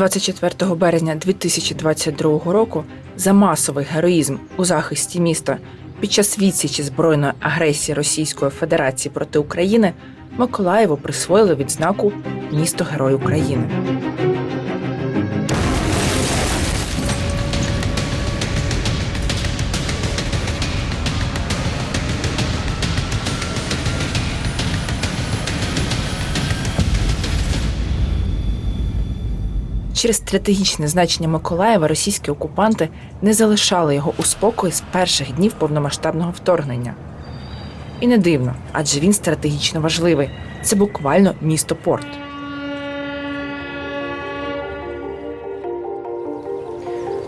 24 березня 2022 року за масовий героїзм у захисті міста під час відсічі збройної агресії Російської Федерації проти України Миколаєву присвоїли відзнаку Місто Герой України. Через стратегічне значення Миколаєва російські окупанти не залишали його у спокої з перших днів повномасштабного вторгнення. І не дивно, адже він стратегічно важливий. Це буквально місто порт.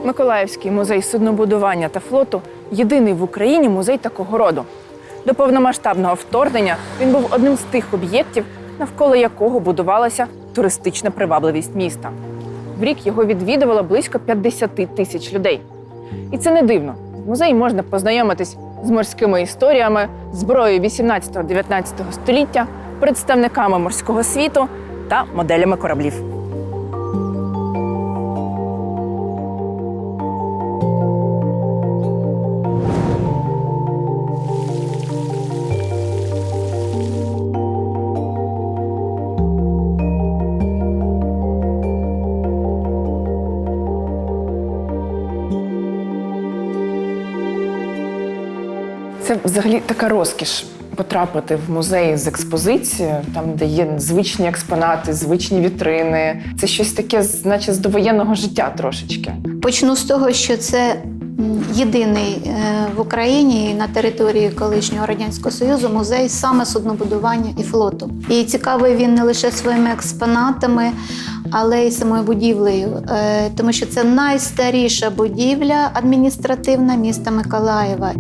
Миколаївський музей суднобудування та флоту єдиний в Україні музей такого роду. До повномасштабного вторгнення він був одним з тих об'єктів, навколо якого будувалася туристична привабливість міста. В рік його відвідувало близько 50 тисяч людей. І це не дивно. В музеї можна познайомитись з морськими історіями, зброєю 18-19 століття, представниками морського світу та моделями кораблів. Взагалі така розкіш потрапити в музей з експозицією, там, де є звичні експонати, звичні вітрини. Це щось таке, наче з довоєнного життя трошечки. Почну з того, що це єдиний е, в Україні на території колишнього радянського союзу музей саме суднобудування і флоту. І цікавий він не лише своїми експонатами, але й самою будівлею, Е, тому що це найстаріша будівля адміністративна міста Миколаєва.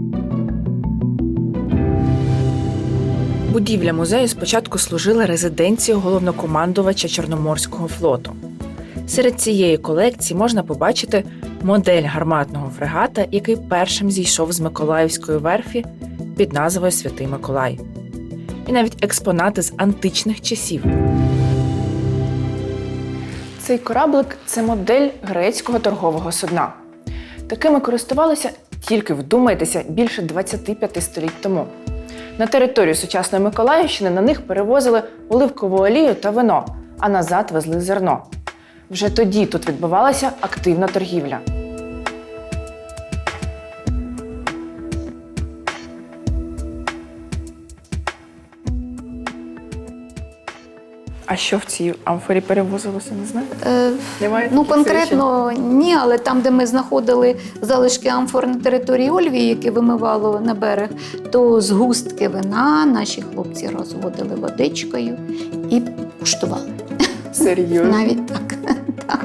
Будівля музею спочатку служила резиденцією головнокомандувача Чорноморського флоту. Серед цієї колекції можна побачити модель гарматного фрегата, який першим зійшов з Миколаївської верфі під назвою Святий Миколай, і навіть експонати з античних часів. Цей кораблик це модель грецького торгового судна. Такими користувалися тільки вдумайтеся більше 25 століть тому. На територію сучасної Миколаївщини на них перевозили оливкову олію та вино, а назад везли зерно. Вже тоді тут відбувалася активна торгівля. А що в цій амфорі перевозилося, не знаю? Е, Немає Ну, таких конкретно ні, але там, де ми знаходили залишки амфор на території Ольвії, які вимивало на берег, то згустки вина наші хлопці розводили водичкою і куштували. Серйозно? Навіть так.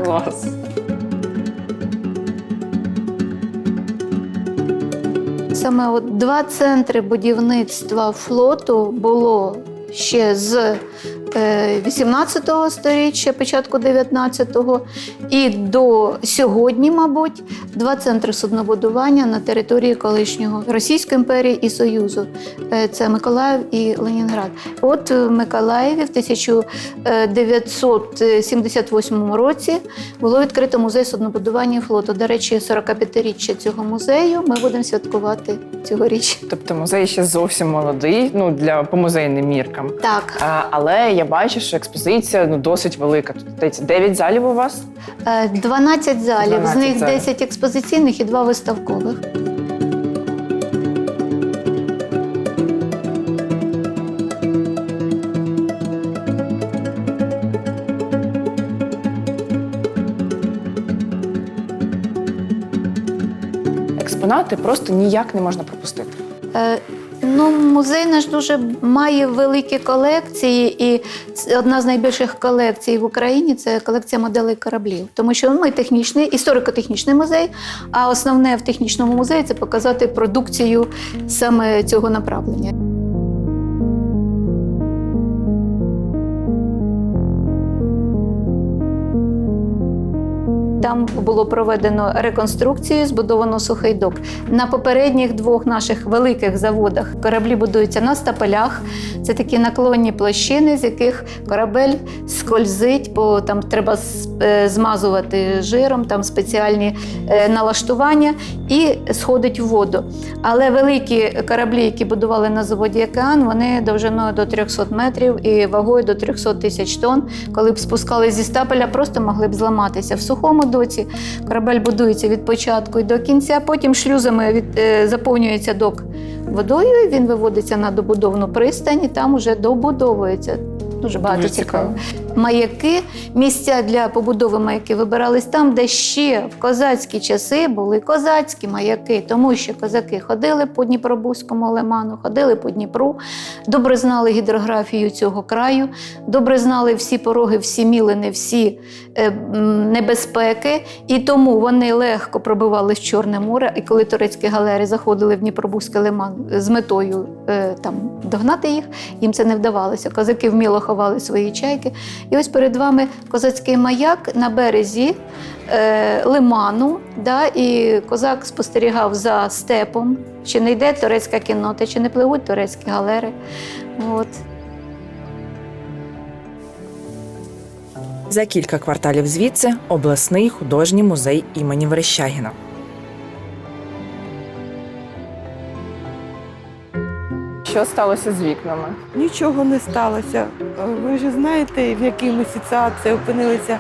Клас. Саме от два центри будівництва флоту було ще з е, 18 століття, початку 19-го, і до сьогодні, мабуть, два центри суднобудування на території колишнього Російської імперії і Союзу. Е, Це Миколаїв і Ленінград. От в Миколаєві в 1978 році було відкрито музей суднобудування і флоту. До речі, 45-річчя цього музею ми будемо святкувати цьогоріч. Тобто музей ще зовсім молодий, ну для по музейним міркам. Так, А, але я бачу, що експозиція ну досить велика. Тут 9 залів у вас. е, 12 залів, 12 з них залів. 10 експозиційних і 2 виставкових. Експонати просто ніяк не можна пропустити. Ну, музей наш дуже має великі колекції, і одна з найбільших колекцій в Україні це колекція моделей кораблів. Тому що ми технічний, історико-технічний музей, а основне в технічному музеї це показати продукцію саме цього направлення. Там було проведено реконструкцію, збудовано сухий док. На попередніх двох наших великих заводах кораблі будуються на стапелях. Це такі наклонні площини, з яких корабель скользить, бо там треба е, змазувати жиром, там спеціальні е, налаштування і сходить в воду. Але великі кораблі, які будували на заводі Океан, вони довжиною до 300 метрів і вагою до 300 тисяч тонн. Коли б спускали зі стапеля, просто могли б зламатися. В сухому доці корабель будується від початку і до кінця, потім шлюзами від, е, заповнюється док водою, і він виводиться на добудовну пристань, і там уже добудовується. Дуже багато цікаво. Маяки, місця для побудови маяків вибирались там, де ще в козацькі часи були козацькі маяки, тому що козаки ходили по Дніпробузькому лиману, ходили по Дніпру, добре знали гідрографію цього краю, добре знали всі пороги, всі мілини, всі е, небезпеки, і тому вони легко пробивали в Чорне море. І коли турецькі галери заходили в Дніпробузький лиман з метою е, там догнати їх, їм це не вдавалося. Козаки вміло ховали свої чайки. І ось перед вами козацький маяк на березі е, лиману. Да, і козак спостерігав за степом, чи не йде турецька кіннота, чи не пливуть турецькі галери. От. За кілька кварталів звідси обласний художній музей імені Верещагіна. Що сталося з вікнами? Нічого не сталося. Ви ж знаєте, в якій ми ситуації опинилися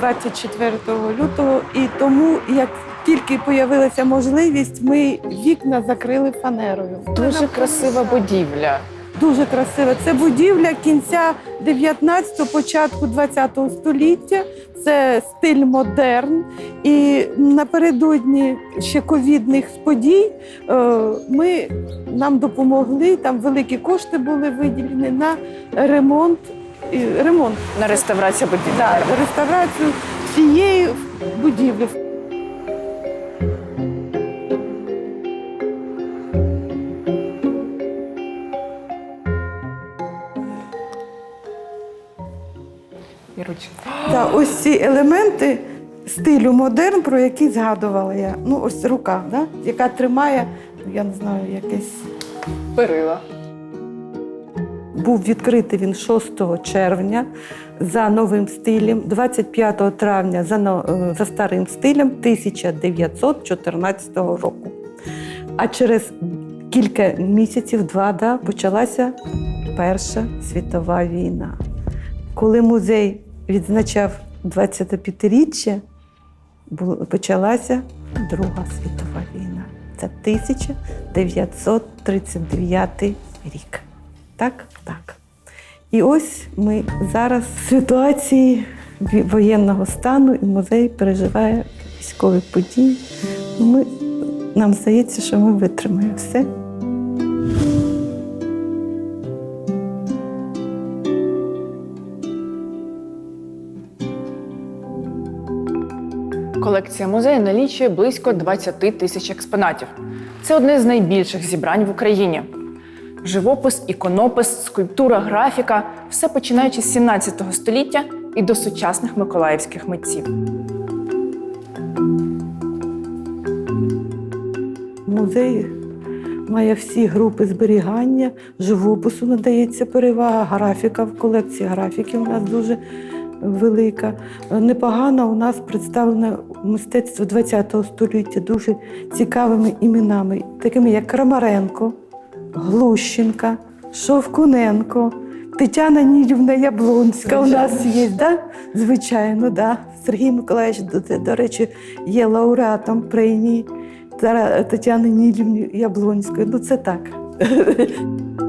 24 лютого, і тому, як тільки з'явилася можливість, ми вікна закрили фанерою. Дуже красива будівля. Дуже красиво. Це будівля кінця 19-го, початку 20-го століття. Це стиль модерн. І напередодні ще ковідних подій е, ми нам допомогли. Там великі кошти були виділені на ремонт. Ремонт На реставрацію будівлі. да, реставрацію цієї будівлі. Елементи стилю модерн, про які згадувала я. Ну, ось рука, да? яка тримає, я не знаю, якесь. Перила. Був відкритий він 6 червня за новим стилем, 25 травня за, е, за старим стилем 1914 року. А через кілька місяців, два, да, почалася Перша світова війна. Коли музей відзначав 25-річчя, почалася Друга світова війна. Це 1939 рік. Так? Так. І ось ми зараз в ситуації воєнного стану, і музей переживає військові події. Ну, Ми, нам здається, що ми витримаємо все. Колекція музею налічує близько 20 тисяч експонатів. Це одне з найбільших зібрань в Україні. Живопис, іконопис, скульптура, графіка все починаючи з 17 століття і до сучасних миколаївських митців. Музей має всі групи зберігання, живопису надається перевага, графіка в колекції графіки у нас дуже велика. Непогано у нас представлене мистецтво ХХ століття дуже цікавими іменами, такими як Крамаренко, Глущенка, Шовкуненко. Тетяна Нілівна Яблонська у нас є, да? звичайно, да. Сергій Миколаївич, до, до речі, є лауреатом премії Тетяни Нілівни Яблонської. Ну, це так.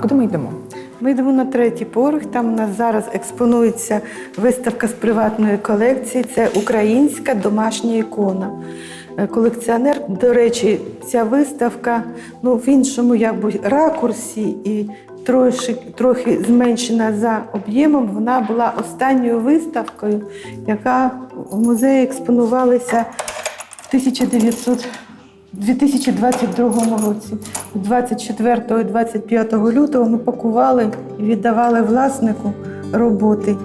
куди ми йдемо? Ми йдемо на третій поверх. Там у нас зараз експонується виставка з приватної колекції. Це українська домашня ікона. Е, Колекціонер, до речі, ця виставка ну, в іншому якби, ракурсі і трохи, трохи зменшена за об'ємом. Вона була останньою виставкою, яка в музеї експонувалася в 1900 У 2022 році, 24 і 25 лютого, ми пакували і віддавали власнику роботи.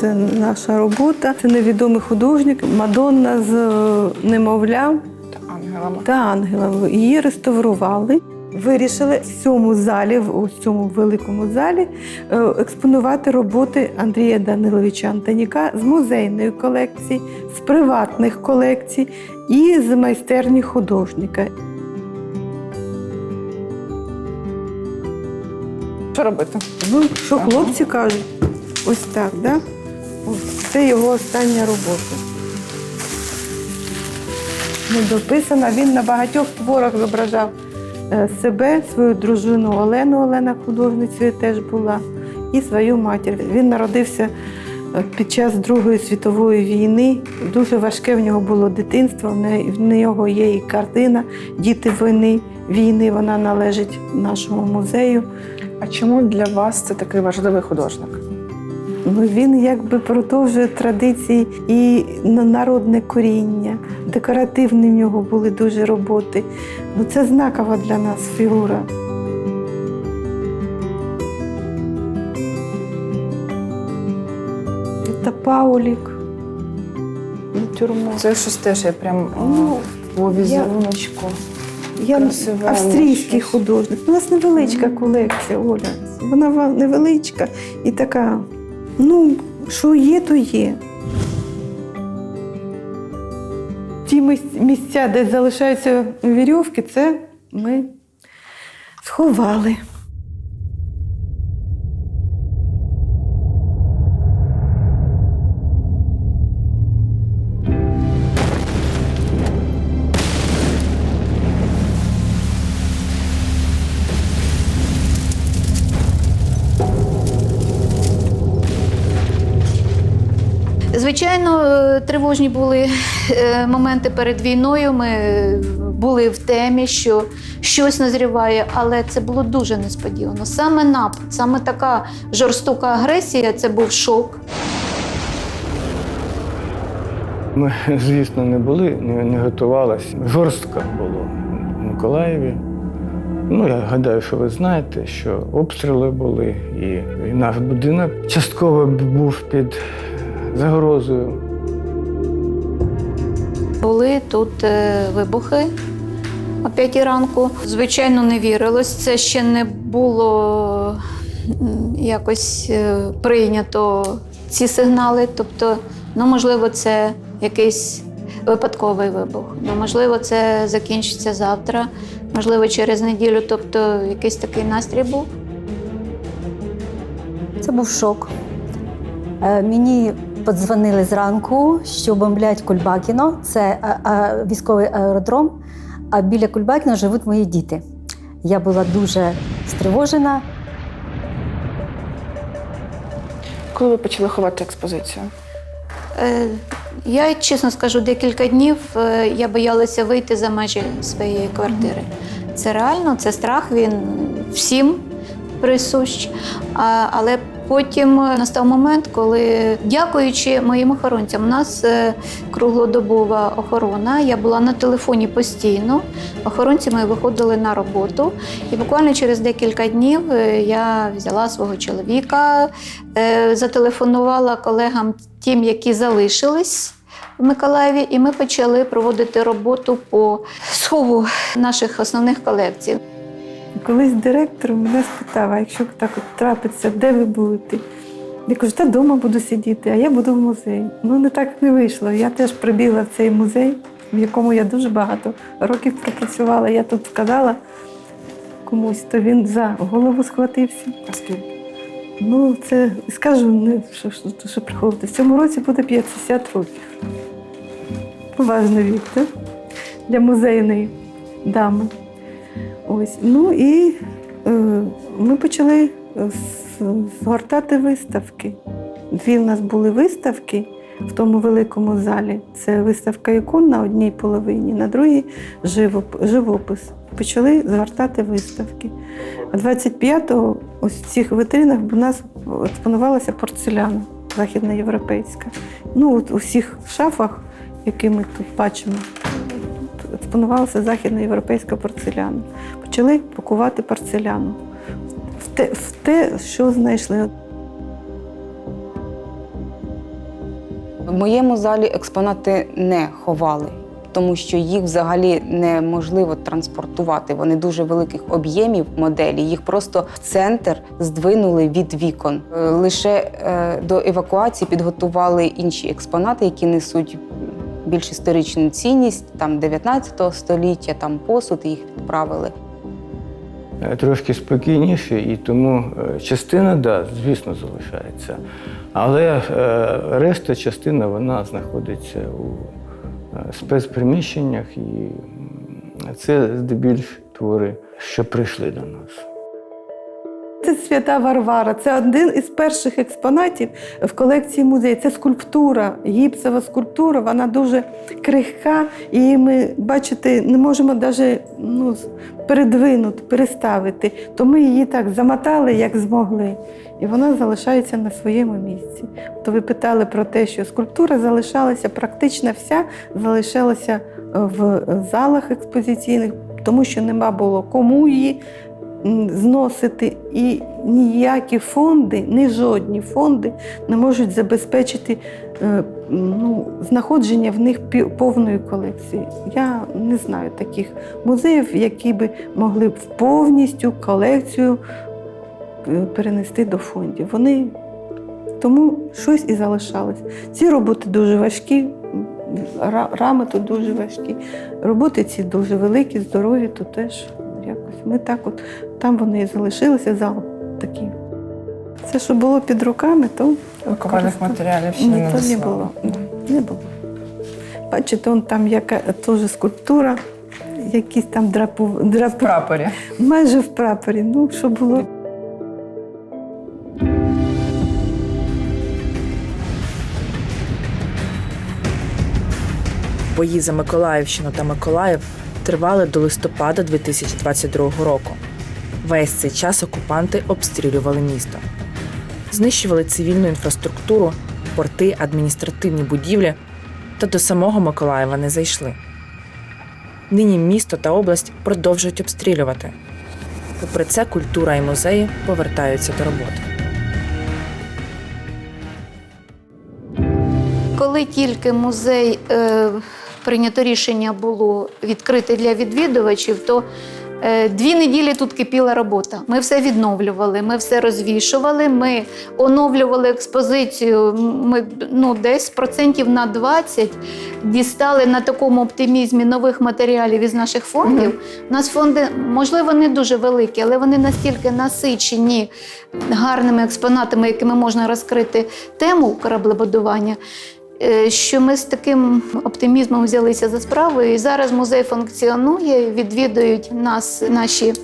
Це наша робота. Це невідомий художник Мадонна з е, немовлям Та ангелами. та ангелами. Її реставрували. Вирішили в цьому залі, у цьому великому залі, е, експонувати роботи Андрія Даниловича Антоніка з музейної колекції, з приватних колекцій і з майстерні художника. Що робити? Ну, що хлопці кажуть? Ось так, да? Ось, це його остання робота. Недописана. Він на багатьох творах зображав себе, свою дружину Олену, Олена художницею теж була, і свою матір. Він народився е, під час Другої світової війни. Дуже важке в нього було дитинство. В нього є і картина Діти війни. Війни вона належить нашому музею. А чому для вас це такий важливий художник? Ну, він якби продовжує традиції і народне коріння. Декоративні в нього були дуже роботи. Ну, це знакова для нас фігура. Це Паулік. Натюрморт. Це щось теж я прям Ну, по візеруночку. Я красивенне австрійський щось. художник. У нас невеличка колекція, Оля. Вона невеличка і така. Ну, що є, то є. Ті місця, де залишаються вірьовки, це ми сховали. Звичайно, е, тривожні були е, моменти перед війною. Ми були в темі, що щось назріває, але це було дуже несподівано. Саме напад, саме така жорстока агресія це був шок. Ми, звісно, не були, не, не готувалися. Жорстко було в Миколаєві. Ну, я гадаю, що ви знаєте, що обстріли були, і, і наш будинок частково був під загрозою. Були тут е, вибухи о п'ятій ранку. Звичайно, не вірилось. Це ще не було якось е, прийнято ці сигнали. Тобто, ну, можливо, це якийсь випадковий вибух. Ну, можливо, це закінчиться завтра, можливо, через неділю. Тобто, якийсь такий настрій був. Це був шок. Е, Мені подзвонили зранку, що бомблять Кульбакіно. Це е, е, військовий аеродром. А біля Кульбакіно живуть мої діти. Я була дуже стривожена. Коли ви почали ховати експозицію? Е, Я чесно скажу, декілька днів е, я боялася вийти за межі своєї квартири. Це реально, це страх, він всім присущ. А, Але потім настав момент, коли, дякуючи моїм охоронцям, у нас е, круглодобова охорона. Я була на телефоні постійно. Охоронці мої виходили на роботу. І буквально через декілька днів е, я взяла свого чоловіка, е, зателефонувала колегам тим, які залишились в Миколаєві, і ми почали проводити роботу по схову наших основних колекцій. Колись директор мене спитав, а якщо так от трапиться, де ви будете? Я кажу, та вдома буду сидіти, а я буду в музеї. Ну не так не вийшло. Я теж прибігла в цей музей, в якому я дуже багато років пропрацювала. Я тут сказала комусь, то він за голову схватився. А скільки? Ну, це скажу, не що, що, що приховувати. В цьому році буде 50 років. Поважний вік, так? Для музейної дами. Ось. Ну і е, ми почали е, згортати виставки. Дві в нас були виставки в тому великому залі. Це виставка ікон на одній половині, на другій живоп- живопис. Почали згортати виставки. А 25-го ось в цих витринах у нас експонувалася порцеляна західноєвропейська. Ну, от у всіх шафах, які ми тут бачимо, експонувалася західноєвропейська порцеляна. Почали пакувати порцеляну в те, в те, що знайшли. В моєму залі експонати не ховали, тому що їх взагалі неможливо транспортувати. Вони дуже великих об'ємів моделі. Їх просто в центр здвинули від вікон. Е, Лише е, до евакуації підготували інші експонати, які несуть більш історичну цінність, там 19 століття, там посуд, їх відправили. Е, Трошки спокійніше, і тому е, частина, да, звісно, залишається. Але е, решта частина вона знаходиться у спецприміщеннях, і це здебільш твори, що прийшли до нас. Це свята Варвара. Це один із перших експонатів в колекції музею. Це скульптура, гіпсова скульптура. Вона дуже крихка, і ми, бачите, не можемо навіть ну, передвинути, переставити. То ми її так замотали, як змогли. І вона залишається на своєму місці. То ви питали про те, що скульптура залишалася практично вся, залишалася е, в залах експозиційних, тому що нема було кому її зносити, і ніякі фонди, ні жодні фонди не можуть забезпечити е, ну, знаходження в них повної колекції. Я не знаю таких музеїв, які би могли б повністю колекцію е, перенести до фондів. Вони тому щось і залишалось. Ці роботи дуже важкі, рами тут дуже важкі. Роботи ці дуже великі, здорові, то теж якось. Ми так от, там вони і залишилися, зал такий. Все, що було під руками, то Пакувальних матеріалів ще не то не було. Не було. Бачите, он там яка теж скульптура, якісь там драпу, драпу прапорі. майже в прапорі. Ну, що було. Бої за Миколаївщину та Миколаїв тривали до листопада 2022 року. Весь цей час окупанти обстрілювали місто, знищували цивільну інфраструктуру, порти, адміністративні будівлі та до самого Миколаєва не зайшли. Нині місто та область продовжують обстрілювати. Попри це, культура і музеї повертаються до роботи. Коли тільки музей е, прийнято рішення було відкрити для відвідувачів, то дві неділі тут кипіла робота. Ми все відновлювали, ми все розвішували, ми оновлювали експозицію. Ми ну, десь процентів на 20 дістали на такому оптимізмі нових матеріалів із наших фондів. У нас фонди, можливо, не дуже великі, але вони настільки насичені гарними експонатами, якими можна розкрити тему кораблебудування. Е, Що ми з таким оптимізмом взялися за справу, і зараз музей функціонує, відвідують нас наші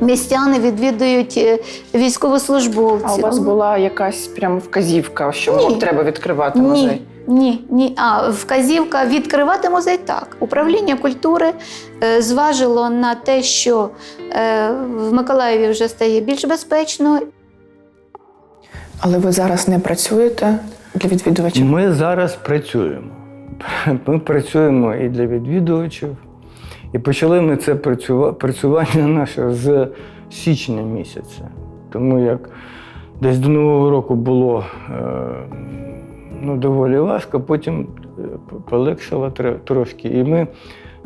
містяни, відвідують е, військовослужбовці. А у вас була якась прям вказівка, що Ні. треба відкривати Ні, музей? ні, ні. А вказівка відкривати музей так. Управління культури е, зважило на те, що в Миколаєві вже стає більш безпечно, Але ви зараз не працюєте для відвідувачів? Ми зараз працюємо. Ми працюємо і для відвідувачів. І почали ми це працювання наше з січня місяця. Тому як десь до Нового року було е, ну, доволі важко, потім е, полегшало трошки. І ми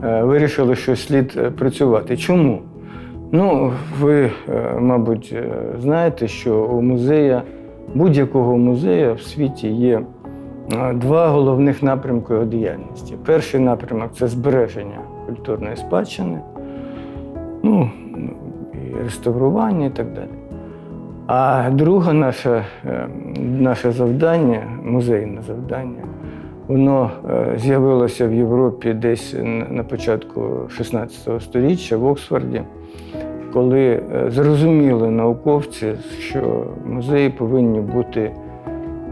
е, вирішили, що слід працювати. Чому? Ну, ви, мабуть, знаєте, що у музея, будь-якого музею в світі є е, два головних напрямки його діяльності. Перший напрямок це збереження культурної спадщини, ну, і реставрування і так далі. А друге наше, е, наше завдання, музейне завдання, воно е, з'явилося в Європі десь на- початку 16 століття в Оксфорді, коли е, зрозуміли науковці, що музеї повинні бути е,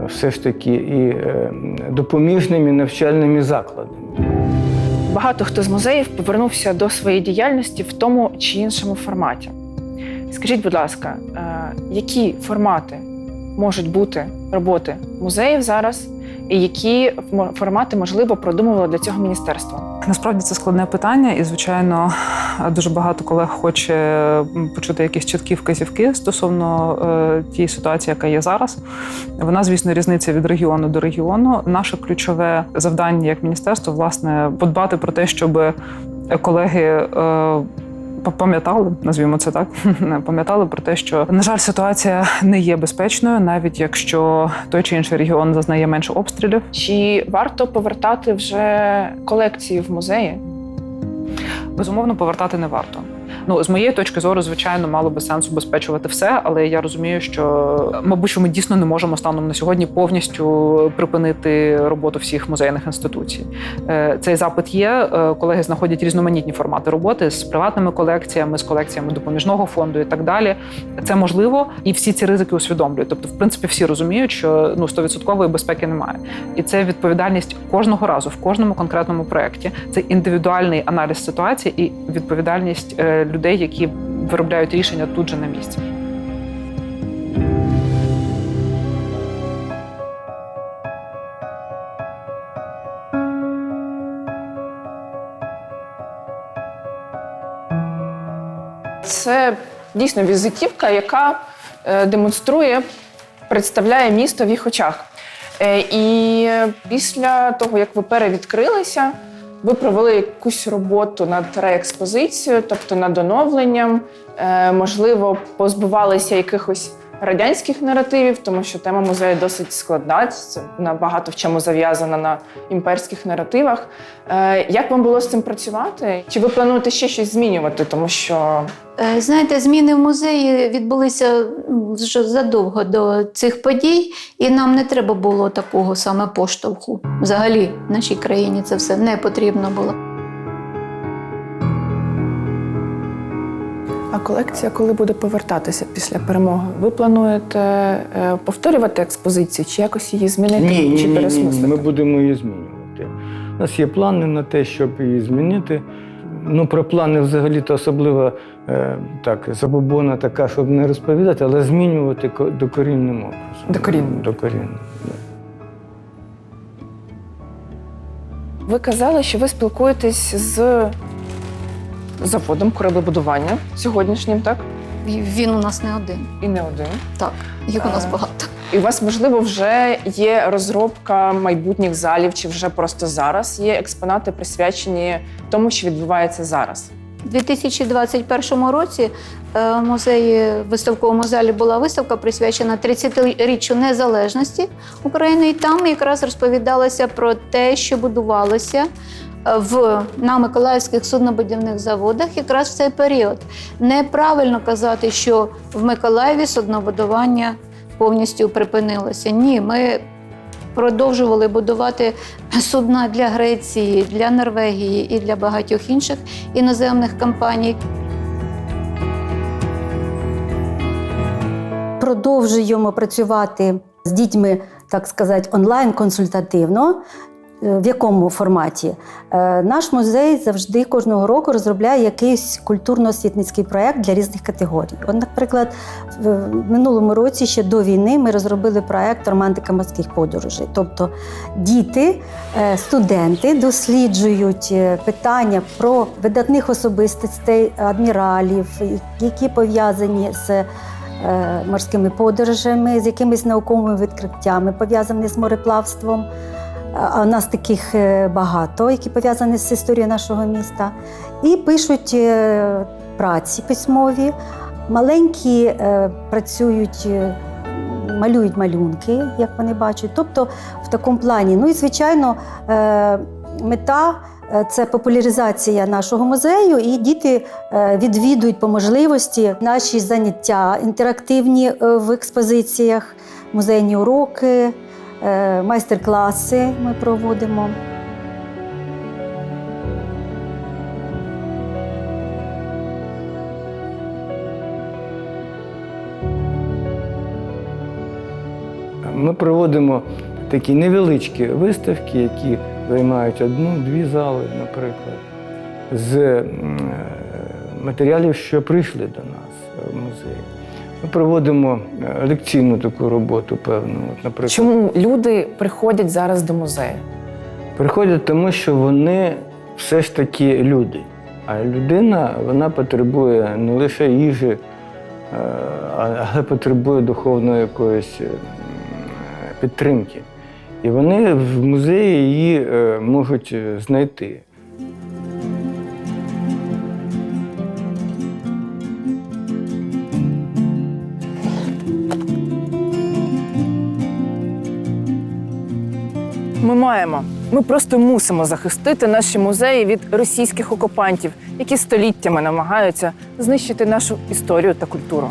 все ж таки і е, допоміжними навчальними закладами. Багато хто з музеїв повернувся до своєї діяльності в тому чи іншому форматі. Скажіть, будь ласка, які формати можуть бути роботи музеїв зараз, які формати можливо продумувало для цього міністерство? Насправді це складне питання, і звичайно, дуже багато колег хоче почути якісь чіткі вказівки стосовно е, тієї ситуації, яка є зараз. Вона, звісно, різниця від регіону до регіону. Наше ключове завдання як міністерство, власне, подбати про те, щоб колеги. Е, Пам'ятали, назвімо це так, пам'ятали про те, що на жаль, ситуація не є безпечною, навіть якщо той чи інший регіон зазнає менше обстрілів. Чи варто повертати вже колекції в музеї? Безумовно, повертати не варто. Ну, з моєї точки зору, звичайно, мало би сенсу убезпечувати все, але я розумію, що мабуть, що ми дійсно не можемо станом на сьогодні повністю припинити роботу всіх музейних інституцій. Е, Цей запит є. Е, Колеги знаходять різноманітні формати роботи з приватними колекціями, з колекціями допоміжного фонду і так далі. Це можливо, і всі ці ризики усвідомлюють. Тобто, в принципі, всі розуміють, що ну 100% безпеки немає, і це відповідальність кожного разу в кожному конкретному проєкті. Це індивідуальний аналіз ситуації і відповідальність е, людей, які виробляють рішення тут же на місці. Це дійсно візитівка, яка е, демонструє, представляє місто в їх очах. Е, І після того, як ви перевідкрилися, ви провели якусь роботу над реекспозицією, тобто над оновленням, Е, можливо, позбувалися якихось радянських наративів, тому що тема музею досить складна. Це вона багато в чому зав'язана на імперських наративах. Е, Як вам було з цим працювати? Чи ви плануєте ще щось змінювати? Тому що Е, Знаєте, зміни в музеї відбулися вже задовго до цих подій, і нам не треба було такого саме поштовху. Взагалі в нашій країні це все не потрібно було. А колекція, коли буде повертатися після перемоги? Ви плануєте е, повторювати експозицію чи якось її змінити Ні, ні, чи ні, ні, пересмислити? ми будемо її змінювати. У нас є плани на те, щоб її змінити. Ну, про плани взагалі-то особливо е, так, забобона така, щоб не розповідати, але змінювати докорінним образом. Докорінно. да. Ви казали, що ви спілкуєтесь з заводом кораблебудування сьогоднішнім, так? Він у нас не один. І не один. Так, їх у нас багато. І у вас, можливо, вже є розробка майбутніх залів, чи вже просто зараз є експонати, присвячені тому, що відбувається зараз. У 2021 році е, в музеї в виставковому залі була виставка присвячена 30-річчю незалежності України. І там якраз розповідалося про те, що будувалося е, в на Миколаївських суднобудівних заводах якраз в цей період. Неправильно казати, що в Миколаєві суднобудування повністю припинилося. Ні, ми продовжували будувати судна для Греції, для Норвегії і для багатьох інших іноземних компаній. Продовжуємо працювати з дітьми, так сказати, онлайн консультативно. Е, В якому форматі? Е, Наш музей завжди кожного року розробляє якийсь культурно-освітницький проєкт для різних категорій. От, наприклад, в минулому році ще до війни ми розробили проєкт Романтика морських подорожей. Тобто діти, е, студенти досліджують питання про видатних особистостей адміралів, які пов'язані з морськими подорожами, з якимись науковими відкриттями, пов'язаними з мореплавством. А у нас таких е, багато, які пов'язані з історією нашого міста. І пишуть е, праці письмові, маленькі е, працюють, малюють малюнки, як вони бачать. Тобто в такому плані. Ну і звичайно, мета. Це популяризація нашого музею, і діти відвідують по можливості наші заняття інтерактивні в експозиціях, музейні уроки, майстер-класи ми проводимо. Ми проводимо такі невеличкі виставки, які займають одну-дві зали, наприклад, з е, матеріалів, що прийшли до нас в музей. Ми проводимо е, лекційну таку роботу, певну. От, наприклад, Чому люди приходять зараз до музею? Приходять тому, що вони все ж таки люди. А людина вона потребує не лише їжі, е, але потребує духовної якоїсь е, підтримки. І вони в музеї її можуть знайти. Маємо. Ми просто мусимо захистити наші музеї від російських окупантів, які століттями намагаються знищити нашу історію та культуру.